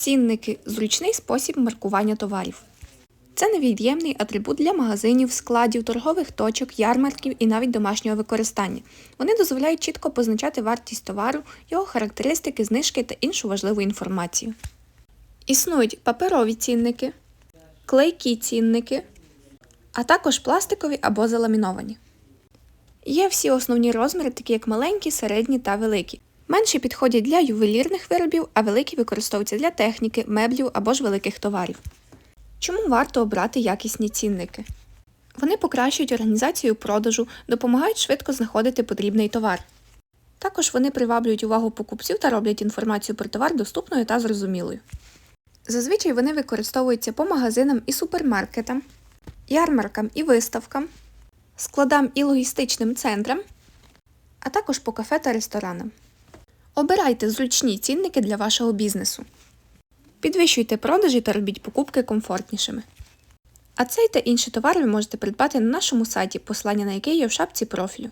Цінники зручний спосіб маркування товарів. Це невід'ємний атрибут для магазинів, складів, торгових точок, ярмарків і навіть домашнього використання. Вони дозволяють чітко позначати вартість товару, його характеристики, знижки та іншу важливу інформацію. Існують паперові цінники, клейкі цінники, а також пластикові або заламіновані. Є всі основні розміри, такі як маленькі, середні та великі. Менші підходять для ювелірних виробів, а великі використовуються для техніки, меблів або ж великих товарів. Чому варто обрати якісні цінники? Вони покращують організацію продажу, допомагають швидко знаходити потрібний товар. Також вони приваблюють увагу покупців та роблять інформацію про товар доступною та зрозумілою. Зазвичай вони використовуються по магазинам і супермаркетам, ярмаркам і виставкам, складам і логістичним центрам, а також по кафе та ресторанам. Обирайте зручні цінники для вашого бізнесу. Підвищуйте продажі та робіть покупки комфортнішими. А цей та інші товари ви можете придбати на нашому сайті, посилання на який є в шапці профілю.